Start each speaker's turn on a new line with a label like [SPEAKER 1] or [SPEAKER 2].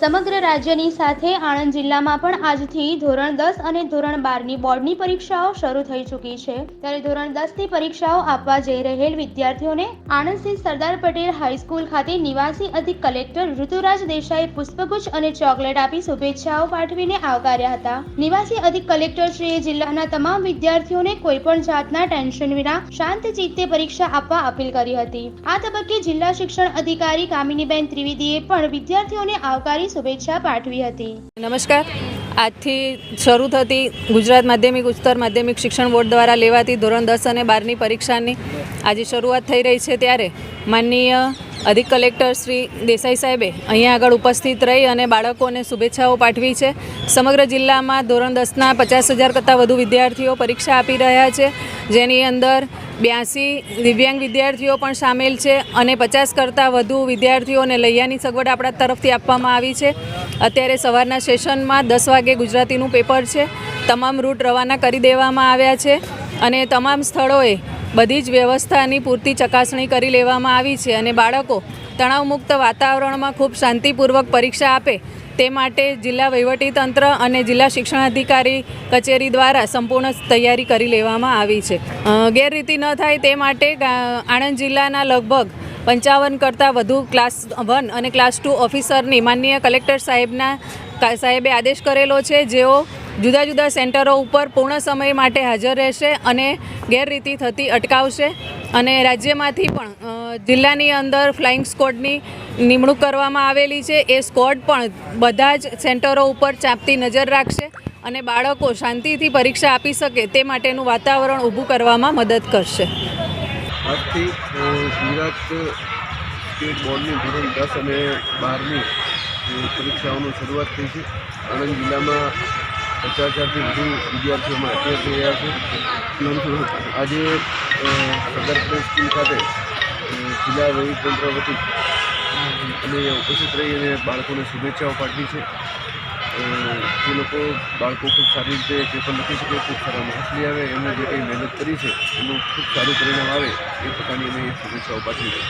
[SPEAKER 1] સમગ્ર રાજ્યની સાથે આણંદ જિલ્લામાં પણ આજથી ધોરણ દસ અને ધોરણ બારની બોર્ડની પરીક્ષાઓ શરૂ થઈ ચૂકી છે. ત્યારે ધોરણ દસની પરીક્ષાઓ આપવા જઈ રહેલ વિદ્યાર્થીઓને આણંદ સ્થિત સરદાર પટેલ હાઈસ્કૂલ ખાતે નિવાસી અધિક કલેક્ટર ઋતુરાજ દેસાઈ પુષ્પગુચ્છ અને ચોકલેટ આપી શુભેચ્છાઓ પાઠવીને આવકાર્યા હતા. નિવાસી અધિક કલેક્ટર શ્રીએ જિલ્લાના તમામ વિદ્યાર્થીઓને કોઈપણ જાતના ટેન્શન વિના શાંત ચિત્તે પરીક્ષા આપવા અપીલ કરી હતી. આ તબક્કે જિલ્લા શિક્ષણ અધિકારી કામિનીબેન ત્રિવેદીએ પણ વિદ્યાર્થીઓને આવકારી શુભેચ્છા પાઠવી હતી.
[SPEAKER 2] નમસ્કાર. આજથી શરૂ થતી ગુજરાત માધ્યમિક ઉચ્ચતર માધ્યમિક શિક્ષણ બોર્ડ દ્વારા લેવાતી ધોરણ દસ અને બારની પરીક્ષાની આજે શરૂઆત થઈ રહી છે ત્યારે માનનીય અધિક કલેક્ટર શ્રી દેસાઈ સાહેબે અહીંયા આગળ ઉપસ્થિત રહી અને બાળકોને શુભેચ્છાઓ પાઠવી છે. સમગ્ર જિલ્લામાં ધોરણ દસના પચાસ હજાર કરતાં વધુ વિદ્યાર્થીઓ પરીક્ષા આપી રહ્યા છે. જેની અંદર બ્યાસી દિવ્યાંગ વિદ્યાર્થીઓ પણ સામેલ છે અને પચાસ કરતાં વધુ વિદ્યાર્થીઓને લૈયાની સગવડ આપણા તરફથી આપવામાં આવી છે. અત્યારે સવારના સેશનમાં દસ વાગે ગુજરાતીનું પેપર છે. તમામ રૂટ રવાના કરી દેવામાં આવ્યા છે અને તમામ સ્થળોએ બધી જ વ્યવસ્થાની પૂરતી ચકાસણી કરી લેવામાં આવી છે અને બાળકો તણાવમુક્ત વાતાવરણમાં ખૂબ શાંતિપૂર્વક પરીક્ષા આપે તે માટે જિલ્લા વહીવટીતંત્ર અને જિલ્લા શિક્ષણાધિકારી કચેરી દ્વારા સંપૂર્ણ તૈયારી કરી લેવામાં આવી છે. ગેરરીતિ ન થાય તે માટે આણંદ જિલ્લાના લગભગ પંચાવન કરતાં વધુ ક્લાસ વન અને ક્લાસ ટુ ઓફિસરની માનનીય કલેક્ટર સાહેબના સાહેબે આદેશ કરેલો છે જેઓ જુદા જુદા સેન્ટરો ઉપર પૂર્ણ સમય માટે હાજર રહેશે અને ગેરરીતિ થતી અટકાવશે. અને રાજ્યમાંથી પણ જિલ્લાની અંદર ફ્લાઇંગ સ્કોડની નિમણૂક કરવામાં આવેલી છે. એ સ્કોડ પણ બધા જ સેન્ટરો ઉપર ચાંપતી નજર રાખશે અને બાળકો શાંતિથી પરીક્ષા આપી શકે તે માટેનું વાતાવરણ ઊભું કરવામાં મદદ કરશે.
[SPEAKER 3] આજથી ગુજરાત સ્ટેટ બોર્ડની ધોરણ દસ અને બારની પરીક્ષાઓની શરૂઆત થઈ છે. આણંદ જિલ્લામાં પચાસ હજારથી વધુ વિદ્યાર્થીઓમાં અટેન્ડ થઈ રહ્યા છે. આજે સદર સ્કૂલ ખાતે જિલ્લા વહીવટીતંત્ર વતી અમે ઉપસ્થિત રહી અને બાળકોને શુભેચ્છાઓ પાઠવી છે. જે લોકો બાળકો ખૂબ સારી રીતે પેપર લખી શકે, ખૂબ સારા માર્ક્સ લઈ આવે એમણે જે કંઈ મહેનત કરી છે, એનું ખૂબ સારું પરિણામ આવે, એ પ્રકારની અમે શુભેચ્છાઓ પાઠવી છે.